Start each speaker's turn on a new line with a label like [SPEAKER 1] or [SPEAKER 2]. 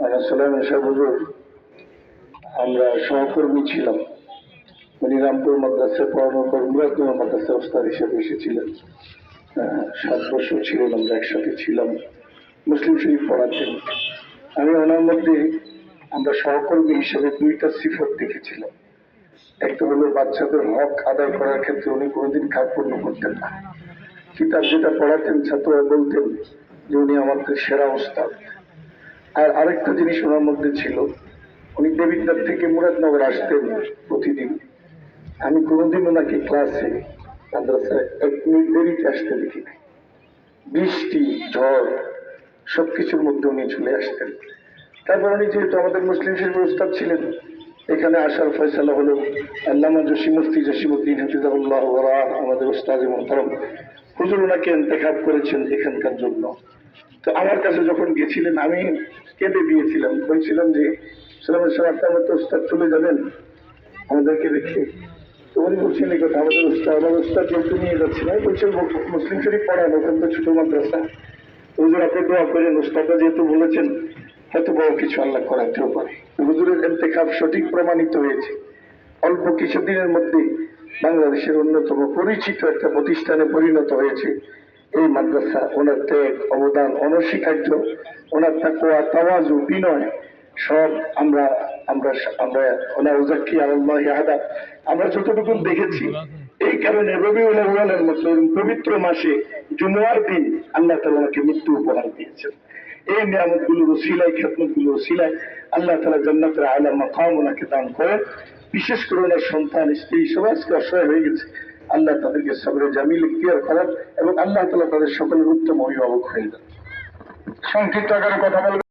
[SPEAKER 1] সালাম সাহেব হুজুর, আমরা সহকর্মী ছিলাম। উনি রামপুর মাদ্রাসায় পড়ানোর পর মুরাদনগর মাদ্রাসা ওস্তাদ হিসেবে এসেছিলেন। সাত বছর ছিলেন, আমরা একসাথে ছিলাম। মুসলিম শরীফ পড়াতেন। আমি ওনার মধ্যে, আমরা সহকর্মী হিসেবে দুইটা সিফত দেখেছিলাম। একটা হলো বাচ্চাদের হক আদায় করার ক্ষেত্রে উনি কোনোদিন কার্পণ্য করতেন না। কিতাব যেটা পড়াতেন, ছাত্ররা বলতেন যে উনি আমাদের সেরা ওস্তাদ। আর আরেকটা জিনিস ওনার মধ্যে ছিল, উনি দেবিদ্বার থেকে মুরাদনগর আসতেন প্রতিদিন। আমি কোনোদিন ওনাকে ক্লাসে মাদ্রাসায় এক মিনিট দেরিতে আসতে দেখি বৃষ্টি, ঝড়, সবকিছুর মধ্যে উনি চলে আসতেন। তারপর উনি যেহেতু আমাদের মুসলিম শিল্পের উস্তাদ ছিলেন, এখানে আসার ফয়সালা হলো আল্লামা জসিমুফতি জসিমুদ্দিন হাফিজাহুল্লাহ ওরা আমাদের উস্তাদ মোহতারম। হুজুর ওনাকে ইন্তেখাব করেছেন এখানকার জন্য। তো আমার কাছে যখন গেছিলেন, আমি কেঁদে দিয়েছিলাম। বলছিলাম যে, সালামের সময় আপনার তো উস্তাদ চলে যাবেন, আমাদেরকে রেখে। তো উনি বলছেন, এই কথা আমাদের উস্তাদ আমার উস্তাদ যেহেতু নিয়ে যাচ্ছেন আমি বলছি "মু- মুসলিম শরীফ পড়ান, ওখান তো ছোট মাদ্রাসা। হুজুর, আপনি দোয়া করেন উস্তাদা যেহেতু বলেছেন, হয়তো বড় কিছু আল্লাহ করাতেও পারে। হুজুরের ইন্তেখাব সঠিক প্রমাণিত হয়েছে। অল্প কিছুদিনের মধ্যে বাংলাদেশের অন্যতম পরিচিত একটা প্রতিষ্ঠানে পরিণত হয়েছে। এই মাদ্রাসা ওনার ত্যাগ অবদান অনস্বীকার্য। ওনার তাকোয়া তাওয়াজু, বিনয় সব আমরা আমরা আমরা ওনার উজাক্কি আল্লাহ আদা আমরা যতটুকু দেখেছি, এই কারণে রবিউল আউয়ালের মতো পবিত্র মাসে জুমুয়ার দিন আল্লাহ তালা ওনাকে মৃত্যু উপহার দিয়েছেন। এই নিয়ামতগুলোর সিলাই খেতমতগুলোর সিলাই আল্লাহ তালা জান্নাতের আলা মাকাম ওনাকে দান করেন। বিশেষ করে ওনার সন্তান, স্ত্রী, সবাই আজকে অসহায় হয়ে গেছে। আল্লাহ তাদেরকে সবরে জামিল ইখতিয়ার করেন এবং আল্লাহ তালা তাদের সকলের উত্তম অভিভাবক হয়ে যান। সংক্ষিপ্ত আকারে কথা বলবেন